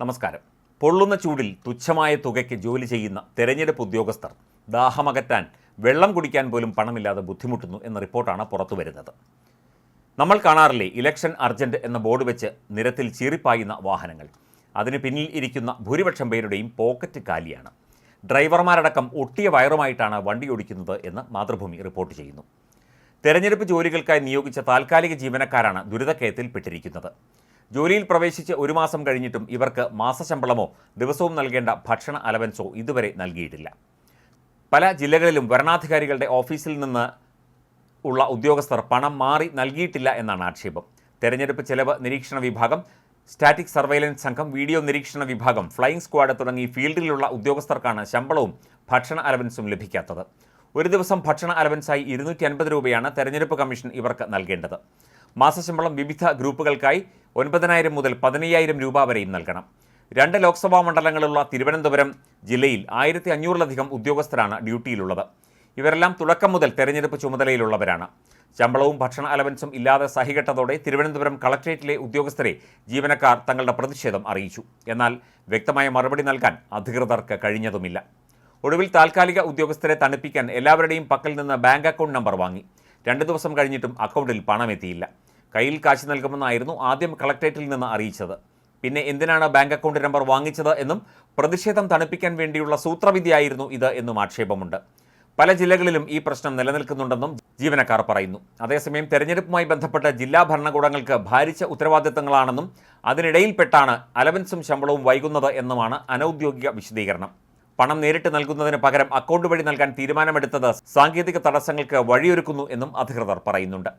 നമസ്കാരം. പൊള്ളുന്ന ചൂടിൽ തുച്ഛമായ തുകയ്ക്ക് ജോലി ചെയ്യുന്ന തെരഞ്ഞെടുപ്പ് ഉദ്യോഗസ്ഥർ ദാഹമകറ്റാൻ വെള്ളം കുടിക്കാൻ പോലും പണമില്ലാതെ ബുദ്ധിമുട്ടുന്നു എന്ന റിപ്പോർട്ടാണ് പുറത്തു വരുന്നത്. നമ്മൾ കാണാറില്ലേ ഇലക്ഷൻ അർജന്റ് എന്ന ബോർഡ് വെച്ച് നിരത്തിൽ ചീറിപ്പായുന്ന വാഹനങ്ങൾ. അതിന് പിന്നിൽ ഇരിക്കുന്ന ഭൂരിപക്ഷം പേരുടെയും പോക്കറ്റ് കാലിയാണ്. ഡ്രൈവർമാരടക്കം ഒട്ടിയ വയറുമായിട്ടാണ് വണ്ടി ഓടിക്കുന്നത് എന്ന് മാതൃഭൂമി റിപ്പോർട്ട് ചെയ്യുന്നു. തെരഞ്ഞെടുപ്പ് ജോലികൾക്കായി നിയോഗിച്ച താൽക്കാലിക ജീവനക്കാരാണ് ദുരിതക്കയത്തിൽപ്പെട്ടിരിക്കുന്നത്. ജോലിയിൽ പ്രവേശിച്ച് ഒരു മാസം കഴിഞ്ഞിട്ടും ഇവർക്ക് മാസശമ്പളമോ ദിവസവും നൽകേണ്ട ഭക്ഷണ അലവൻസോ ഇതുവരെ നൽകിയിട്ടില്ല. പല ജില്ലകളിലും വരണാധികാരികളുടെ ഓഫീസിൽ നിന്ന് ഉള്ള ഉദ്യോഗസ്ഥർ പണം മാറി നൽകിയിട്ടില്ല എന്നാണ് ആക്ഷേപം. തെരഞ്ഞെടുപ്പ് ചെലവ് നിരീക്ഷണ വിഭാഗം സ്റ്റാറ്റിക് സർവൈലൻസ് സംഘം വീഡിയോ നിരീക്ഷണ വിഭാഗം ഫ്ലൈയിങ് സ്ക്വാഡ് തുടങ്ങി ഫീൽഡിലുള്ള ഉദ്യോഗസ്ഥർക്കാണ് ശമ്പളവും ഭക്ഷണ അലവൻസും ലഭിക്കാത്തത്. ഒരു ദിവസം ഭക്ഷണ അലവൻസായി ഇരുന്നൂറ്റി അൻപത് രൂപയാണ് തെരഞ്ഞെടുപ്പ് കമ്മീഷൻ ഇവർക്ക് നൽകേണ്ടത്. മാസശമ്പളം വിവിധ ഗ്രൂപ്പുകൾക്കായി ഒൻപതിനായിരം മുതൽ പതിനയ്യായിരം രൂപ വരെയും നൽകണം. രണ്ട് ലോക്സഭാ മണ്ഡലങ്ങളുള്ള തിരുവനന്തപുരം ജില്ലയിൽ ആയിരത്തി അഞ്ഞൂറിലധികം ഉദ്യോഗസ്ഥരാണ് ഡ്യൂട്ടിയിലുള്ളത്. ഇവരെല്ലാം തുടക്കം മുതൽ തെരഞ്ഞെടുപ്പ് ചുമതലയിലുള്ളവരാണ്. ശമ്പളവും ഭക്ഷണ അലവൻസും ഇല്ലാതെ സഹികെട്ടതോടെ തിരുവനന്തപുരം കളക്ട്രേറ്റിലെ ഉദ്യോഗസ്ഥരെ ജീവനക്കാർ തങ്ങളുടെ പ്രതിഷേധം അറിയിച്ചു. എന്നാൽ വ്യക്തമായ മറുപടി നൽകാൻ അധികൃതർക്ക് കഴിഞ്ഞതുമില്ല. ഒടുവിൽ താൽക്കാലിക ഉദ്യോഗസ്ഥരെ തണുപ്പിക്കാൻ എല്ലാവരുടെയും പക്കൽ നിന്ന് ബാങ്ക് അക്കൗണ്ട് നമ്പർ വാങ്ങി. രണ്ട് ദിവസം കഴിഞ്ഞിട്ടും അക്കൗണ്ടിൽ പണം എത്തിയില്ല. കയ്യിൽ കാശ് നൽകുമെന്നായിരുന്നു ആദ്യം കളക്ടറേറ്റിൽ നിന്ന് അറിയിച്ചത്. പിന്നെ എന്തിനാണ് ബാങ്ക് അക്കൗണ്ട് നമ്പർ വാങ്ങിച്ചത് എന്നും പ്രതിഷേധം തണുപ്പിക്കാൻ വേണ്ടിയുള്ള സൂത്രവിധിയായിരുന്നു ഇത് എന്നും ആക്ഷേപമുണ്ട്. പല ജില്ലകളിലും ഈ പ്രശ്നം നിലനിൽക്കുന്നുണ്ടെന്നും ജീവനക്കാർ പറയുന്നു. അതേസമയം തെരഞ്ഞെടുപ്പുമായി ബന്ധപ്പെട്ട ജില്ലാ ഭരണകൂടങ്ങൾക്ക് ഭാരിച്ച ഉത്തരവാദിത്തങ്ങളാണെന്നും അതിനിടയിൽപ്പെട്ടാണ് അലവൻസും ശമ്പളവും വൈകുന്നത് എന്നുമാണ് അനൌദ്യോഗിക വിശദീകരണം. പണം നേരിട്ട് നൽകുന്നതിന് പകരം അക്കൗണ്ട് വഴി നൽകാൻ തീരുമാനമെടുത്തത് സാങ്കേതിക തടസ്സങ്ങൾക്ക് വഴിയൊരുക്കുന്നു എന്നും അധികൃതർ പറയുന്നുണ്ട്.